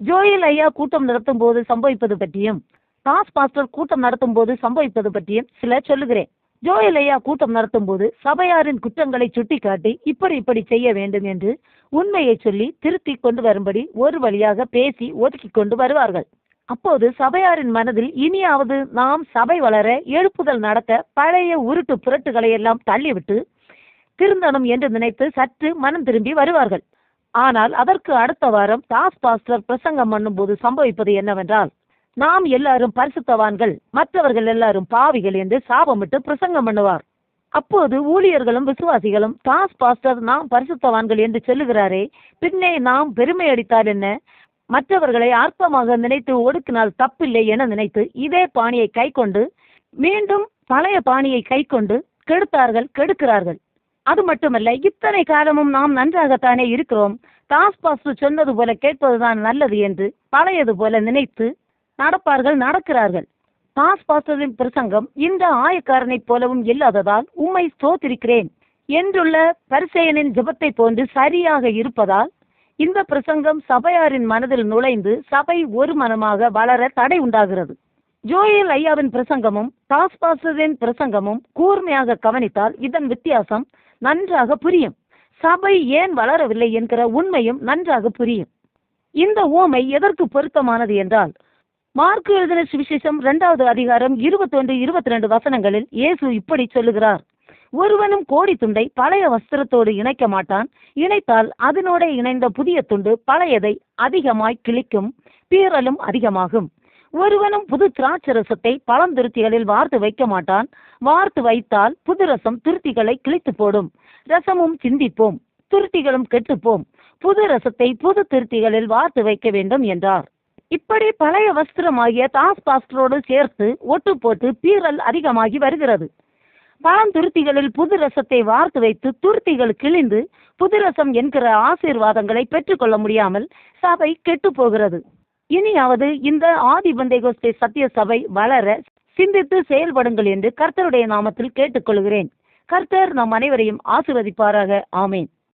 Joel ஐயா கூட்டம் நடத்தும் போது சம்பவிப்பது பற்றியும் தாஸ் பாஸ்டர் கூட்டம் நடத்தும் போது சம்பவிப்பது பற்றியும் சில சொல்லுகிறேன். ஜோயல் ஐயா கூட்டம் நடத்தும் போது சபையாரின் குற்றங்களை சுட்டிக்காட்டி இப்படி இப்படி செய்ய வேண்டும் என்று உண்மையை சொல்லி திருத்தி கொண்டு வரும்படி ஒரு வழியாக பேசி ஒதுக்கி கொண்டு வருவார்கள். அப்போது சபையாரின் மனதில் இனியாவது நாம் சபை வளர எழுப்புதல் நடத்த பழைய உருட்டு புரட்டுகளை எல்லாம் தள்ளிவிட்டு திருந்தணும் என்று நினைத்து சற்று மனம் திரும்பி வருவார்கள். ஆனால் அதற்கு அடுத்த வாரம் தாஸ் பாஸ்டர் பிரசங்கம் பண்ணும்போது சம்பவிப்பது என்னவென்றால் நாம் எல்லாரும் பரிசுத்தவான்கள் மற்றவர்கள் எல்லாரும் பாவிகள் என்று சாபமிட்டு பிரசங்கம் பண்ணுவார். அப்போது ஊழியர்களும் விசுவாசிகளும் தாஸ் பாஸ்டர் நாம் பரிசுத்தவான்கள் என்று சொல்லுகிறாரே பின்னே நாம் பெருமை அடித்தால் என்ன? மற்றவர்களை ஆர்ப்பமாக நினைத்து ஒடுக்கினால் தப்பில்லை என நினைத்து இதே பாணியை கைக்கொண்டு மீண்டும் பழைய பாணியை கைக்கொண்டு கெடுத்தார்கள் கெடுக்கிறார்கள். அது மட்டுமல்ல இத்தனை காலமும் நாம் நன்றாகத்தானே இருக்கிறோம். தாஸ் பாஸ்டர் சொன்னது போல கேட்பதுதான் நல்லது என்று பழையது போல நினைத்து நடப்பார்கள் நடக்கிறார்கள். தாஸ் பாஸ்டரின் பிரசங்கம் இந்த ஆயக்காரனைப் போலவும் இல்லாததால் உம்மை ஸ்தோத்திரிக்கிறேன் என்றுள்ள பரிசெயனின் ஜபத்தை போன்று சரியாக இருப்பதால் இந்த பிரசங்கம் சபையாரின் மனதில் நுழைந்து சபை ஒரு மனமாக வளர தடை உண்டாகிறது. ஜோயல் ஐயாவின் பிரசங்கமும் தாஸ் பாஸ்டரின் பிரசங்கமும் கூர்மையாக கவனித்தால் இதன் வித்தியாசம் நன்றாக புரியும். சபை ஏன் வளரவில்லை என்கிற உண்மையும் நன்றாக புரியும். இந்த ஓமை எதற்கு பொருத்தமானது என்றால் மார்க்கு எழுதின சுவிசேஷம் இரண்டாவது அதிகாரம் இருபத்தொன்று இருபத்தி ரெண்டு வசனங்களில் இயேசு இப்படி சொல்லுகிறார். ஒருவனும் கோடி துண்டை பழைய வஸ்திரத்தோடு இணைக்க மாட்டான். இணைத்தால் அதனோட இணைந்த புதிய துண்டு பழையதை அதிகமாய் கிழிக்கும் பீறலும் அதிகமாகும். ஒருவனும் புது திராட்சரசத்தை பழந்துருத்திகளில் வார்த்து வைக்க மாட்டான். வார்த்து வைத்தால் புது ரசம் துருத்திகளை கிழித்து போடும். ரசமும் சிந்திப்போம். துருத்திகளும் கெட்டுப்போம். புது ரசத்தை புது துருத்திகளில் வார்த்து வைக்க வேண்டும் என்றார். இப்படி பழைய வஸ்திரமாகிய தாஸ் பாஸ்டரோடு சேர்த்து ஒட்டு போட்டு பீறல் அதிகமாகி வருகிறது. பழந்துருத்திகளில் புது ரசத்தை வார்த்து வைத்து துருத்திகள் கிழிந்து புது ரசம் என்கிற ஆசீர்வாதங்களை பெற்றுக்கொள்ள முடியாமல் சபை கெட்டு போகிறது. இனியாவது இந்த ஆதி பந்தேகோஸ்தே சத்திய சபை வளர சிந்தித்து செயல்படுங்கள் என்று கர்த்தருடைய நாமத்தில் கேட்டுக்கொள்கிறேன். கர்த்தர் நம் அனைவரையும் ஆசிர்வதிப்பாராக. ஆமேன்.